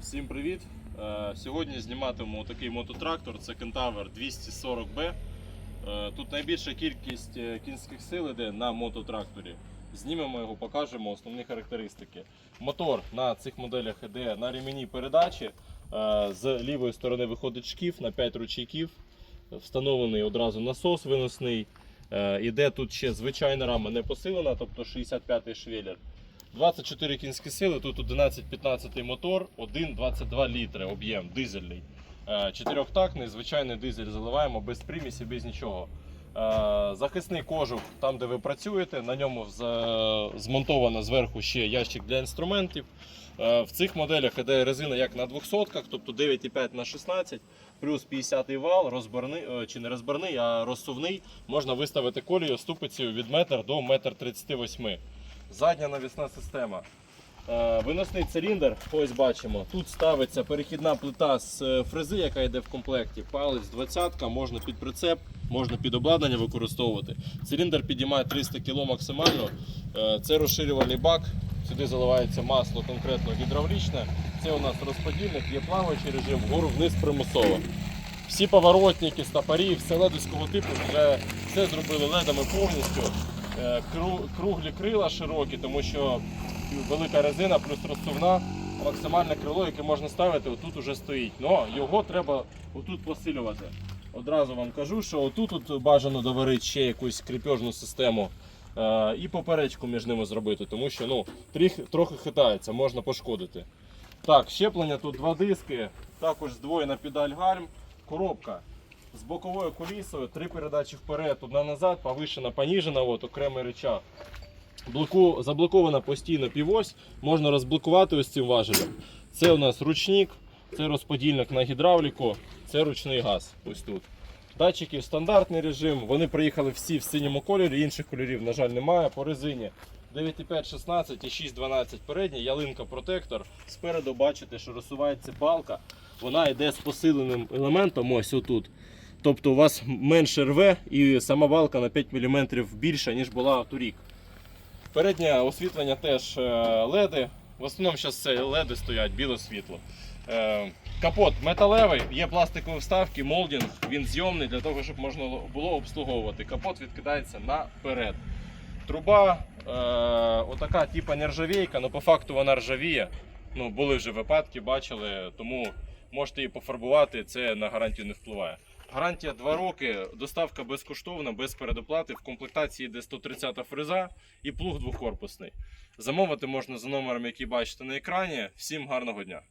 Всім привіт! Е, Сьогодні зніматимемо такий мототрактор, це Кентавр 240B. Е, Тут найбільша кількість е, кінських сил іде на мототракторі. Знімемо його, покажемо основні характеристики. Мотор на цих моделях іде на ремені передачі. З лівої сторони виходить шкіф на 5 ручейків. Встановлений одразу насос виносний. Іде тут ще звичайна рама не посилена, тобто 65-й швеллер. 24 кінські сили, тут 11-15 мотор, 1,22 літри об'єм дизельний. Е, Чотирьохтактний, звичайний дизель заливаємо без примісі, без нічого. Е, Захисний кожух, там де ви працюєте, на ньому змонтовано зверху ще ящик для інструментів. Е, В цих моделях іде резина як на 200 тобто 9,5 на 16 плюс 50 вал, розборний, е, чи не розборний, а розсувний. Можна виставити колію ступицею від 1 до 1,38 м. Задня навісна система. Е, Виносний циліндр, ось бачимо. Тут ставиться перехідна плита з е, фрези, яка йде в комплекті. Палець 20 можна під прицеп, можна під обладнання використовувати. Циліндр підіймає 300 кг максимально. Е, Це розширювальний бак. Сюди заливається масло конкретно гідравлічне. Це у нас розподільник, є плаваючий режим, вгору вниз примусово. Всі поворотники, стопорі, все ледовського типу, вже все зробили ледами повністю. Е, кру- Круглі крила широкі, тому що велика резина плюс розсувна. Максимальне крило, яке можна ставити, отут уже стоїть. Но його треба отут посилювати. Одразу вам кажу, що отут от бажано доварити ще якусь кріпежну систему е, і поперечку між ними зробити, тому що ну, трохи хитається, можна пошкодити. Так, щеплення тут два диски, також здвоєна педаль гальм, коробка з боковою колісою, три передачі вперед, одна назад, повишена, поніжена, от, окремий рычаг. Блоку, заблокована постійно півось, можна розблокувати ось цим важелем. Це у нас ручник, це розподільник на гідравліку, це ручний газ. Ось тут. Датчики стандартний режим. Вони приїхали всі в синьому кольорі, інших кольорів, на жаль, немає. По резині 9,5, 16 і 6,12 передній, ялинка протектор. Спереду бачите, що розсувається балка. Вона йде з посиленим елементом, ось отут. Тобто у вас менше рве і сама балка на 5 мм більша, ніж була торік. Переднє освітлення теж е, леди. В основному зараз це леди стоять, біле світло. Е, Капот металевий, є пластикові вставки, молдінг, він зйомний для того, щоб можна було обслуговувати. Капот відкидається наперед. Труба е, отака, типа нержавійка, але по факту вона ржавіє. Ну, були вже випадки, бачили, тому можете її пофарбувати, це на гарантію не впливає. Гарантія 2 роки, доставка безкоштовна, без передоплати. В комплектації йде 130 фреза і плуг двокорпусний. Замовити можна за номером, який бачите на екрані. Всім гарного дня!